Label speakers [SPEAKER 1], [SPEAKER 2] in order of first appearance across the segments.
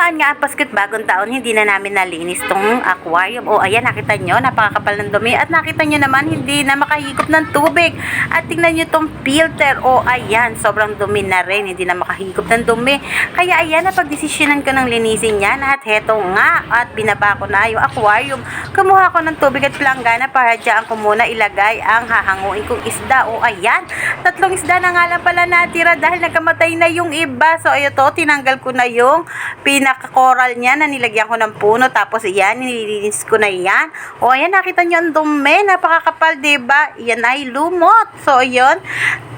[SPEAKER 1] dumaan nga ang Pasko't bagong taon, hindi na namin nalinis tong aquarium. O ayan, nakita nyo, napakakapal ng dumi. At nakita nyo naman, hindi na makahigop ng tubig. At tingnan nyo tong filter. O ayan, sobrang dumi na rin. Hindi na makahigop ng dumi. Kaya ayan, napagdesisyonan ko ng linisin yan. At heto nga, at binaba ko na yung aquarium. Kumuha ko ng tubig at planggana para dyan ko muna ilagay ang hahanguin kong isda. O ayan, tatlong isda na nga lang pala natira dahil nagkamatay na yung iba. So ito, tinanggal ko na yung pinaka-coral niya na nilagyan ko ng puno. Tapos yan, nililinis ko na yan. O ayan, nakita nyo ang dumi. Napakakapal, diba? Yan ay lumot. So yun,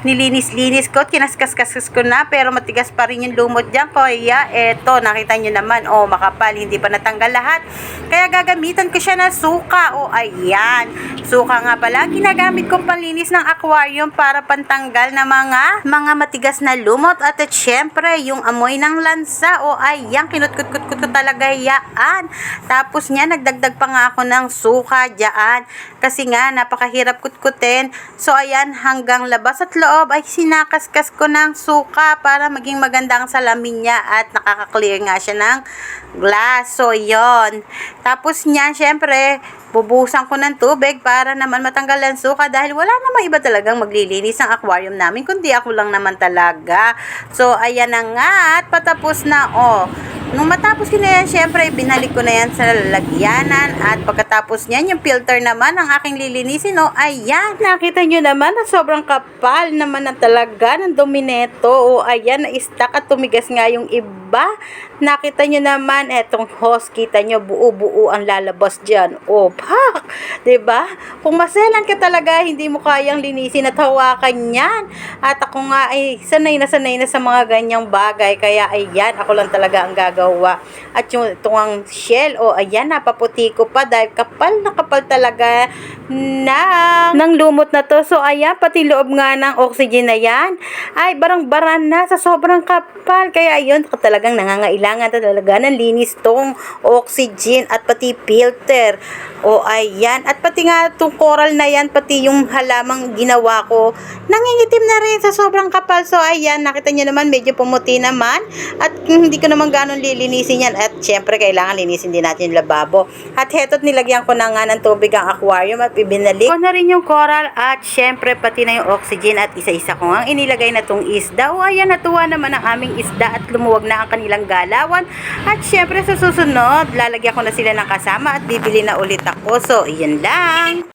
[SPEAKER 1] nilinis-linis ko, kinaskas-kaskas ko na, pero matigas pa rin yung lumot dyan. Kaya, eto, nakita nyo naman, oh, makapal, hindi pa natanggal lahat. Kaya gagamitan ko siya ng suka. O, ayan. Suka nga pala, ginagamit kong panlinis ng aquarium para pantanggal ng mga, mga matigas na lumot. At, at syempre, yung amoy ng lansa. O, ayan, kinutkut-kut ko talaga yaan. Tapos niya, nagdagdag pa nga ako ng suka dyan. Kasi nga, napakahirap kutkutin. So, ayan, hanggang labas at loob ay sinakaskas ko ng suka para maging maganda ang salamin niya at nakaka-clear nga siya ng glass. So, yon Tapos niyan, syempre, bubuhusan ko ng tubig para naman matanggal ang suka dahil wala namang iba talagang maglilinis ng aquarium namin kundi ako lang naman talaga. So, ayan na nga at patapos na, oh. Nung matapos ko na yan, syempre, binalik ko na yan sa lalagyanan at pagkatapos niyan, yung filter naman ang aking lilinisin, oh, ayan. Nakita nyo naman na sobrang kapal naman na talaga ng domineto. O, ayan, na-stack at tumigas nga yung iba. Nakita nyo naman, etong hose, kita nyo, buo-buo ang lalabas dyan. O, pak! ba? Kung maselan ka talaga, hindi mo kayang linisin at hawakan yan. At ako nga ay sanay na sanay na sa mga ganyang bagay. Kaya ayan, ako lang talaga ang gagawa. At yung itong shell, o ayan, napaputi ko pa dahil kapal na kapal talaga na ng lumot na to. So ayan, pati loob nga ng oxygen na yan ay barang-baran na sa sobrang kapal. Kaya ayun, talagang nangangailangan talaga ng linis tong oxygen at pati filter. O ayan, at pati nga itong coral na yan, pati yung halamang ginawa ko, nangingitim na rin sa sobrang kapal. So ayan, nakita nyo naman, medyo pumuti naman. At hindi ko naman ganon lilinisin yan. At syempre, kailangan linisin din natin yung lababo. At heto't nilagyan ko na nga ng tubig ang aquarium at ibinalik ko na rin yung coral at syempre pati na yung oxygen at isa-isa ko nga inilagay na tong isda. O ayan, natuwa naman ang aming isda at lumuwag na ang kanilang galawan. At syempre sa susunod, lalagyan ko na sila ng kasama at bibili na ulit ako. So, iyan lang.